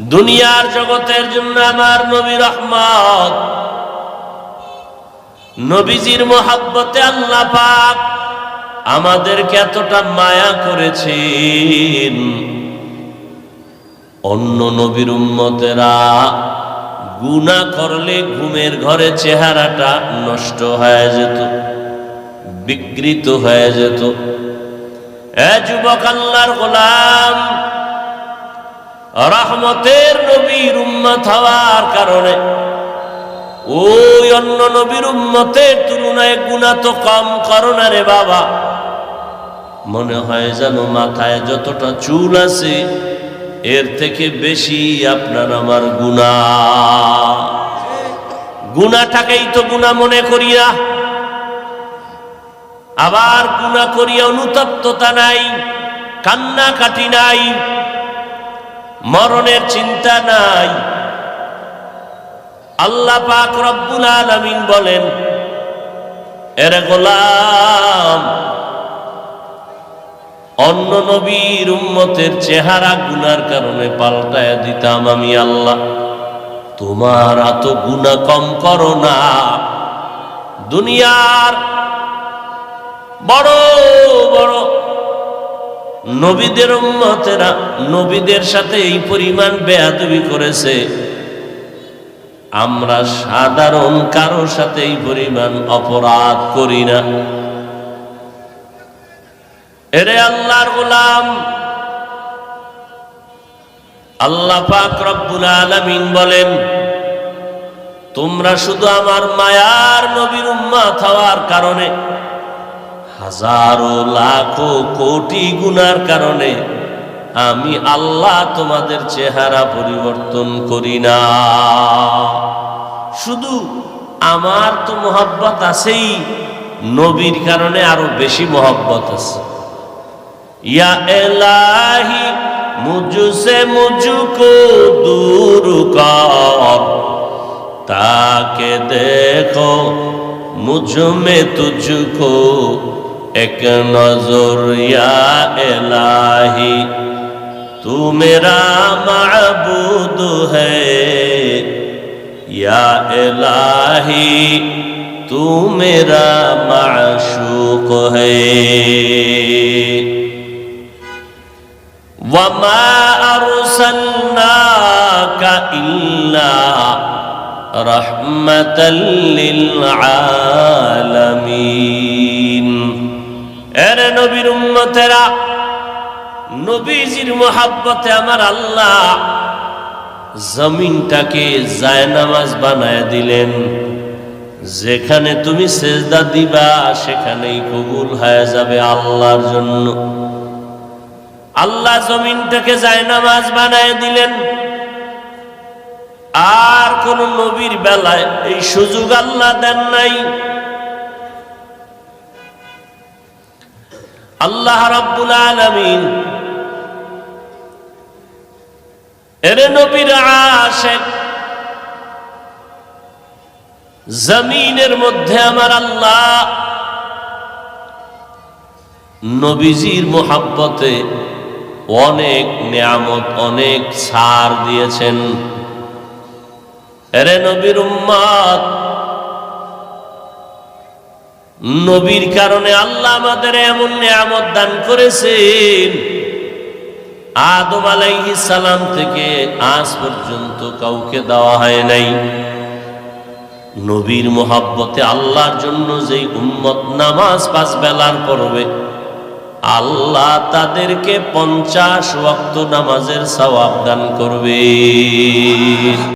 দুনিয়ার জগতের জন্য আমার নবী রহমত। নবীজির মোহাব্বতে আল্লাহ পাক আমাদেরকে এতটা মায়া করেছেন। অন্য নবীর উম্মতেরা গুণা করলে ঘুমের ঘরে চেহারাটা নষ্ট হয়ে যেত, বিকৃত হয়ে যেত। যুবক আল্লাহর গোলাম রহমতের নবীর উম্মত হওয়ার কারণে ওই অন্য নবীর উম্মতের তুলনায় গুণা তো কম করো না রে বাবা। মনে হয় যেন মাথায় যতটা চুল আছে, এর থেকে বেশি আপনার আমার গুণা গুণাটাকেই তো গুণা মনে করিয়া। আবার গুণা করিয়া অনুতপ্ততা নাই কান্না কাটি নাই মরণের চিন্তা নাই। আল্লাহ পাক রব্বুল আলামিন বলেন, এরে গোলাম, অন্য নবীর উম্মতের চেহারা গুনার কারণে পাল্টায় দিতাম আমি আল্লাহ। তোমার এত গুণা কম করো না। দুনিয়ার বড় বড় নবীদের উম্মতেরা নবীদের সাথে এই পরিমাণ বেয়াদবি করেছে। আমরা সাধারণ কারোর সাথে এই পরিমাণ অপরাধ করি না। এরে আল্লাহর গোলাম, আল্লাহ পাক রব্বুল আলামিন বলেন, তোমরা শুধু আমার মায়ার নবীর উম্মাত হওয়ার কারণে হাজারো লাখো কোটি গুনার কারণে আমি আল্লাহ তোমাদের চেহারা পরিবর্তন করি না। শুধু আমার তো মোহাব্বত আছেই, নবীর কারণে আরও বেশি মোহাব্বত আছে। ইয়া এলাহি মুজুসে মুজুকো দূর কর, তাকে দেখো, মুঝ মে এক নজর, ইয়া এলাহি তু মেরা মাবুদ হ্যা এলাহি তু মেরা মাশুক হমা أرسلناك إلا رحمة এর নবীর উম্মতেরা, নবীজির মোহাব্বতে আমার আল্লাহ জমিনটাকে জায়নামাজ বানায় দিলেন। যেখানে তুমি সেজদা দিবা, সেখানেই কবুল হয়ে যাবে আল্লাহর জন্য। আল্লাহ জমিনটাকে জায়নামাজ বানায় দিলেন। আর কোন নবীর বেলায় এই সুযোগ আল্লাহ দেন নাই। আল্লাহ রাব্বুল আলামিন। এরে নবীর আশেক। জমিনের মধ্যে আমার আল্লাহ। নবীজির মোহাব্বতে অনেক নিয়ামত, অনেক ছাড় দিয়েছেন। এরে নবীর উম্মাদ নবীর কারণে আল্লাহ আমাদের এমন নিয়ামত দান করেছেন। আদম আলাইহি সালাম থেকে আজ পর্যন্ত কাউকে দেওয়া হয় নাই। নবীর মোহাব্বতে আল্লাহর জন্য যেই উম্মত নামাজ পাঁচ বেলার পড়বে আল্লাহ তাদেরকে পঞ্চাশ ওয়াক্ত নামাজের সওয়াব দান করবে।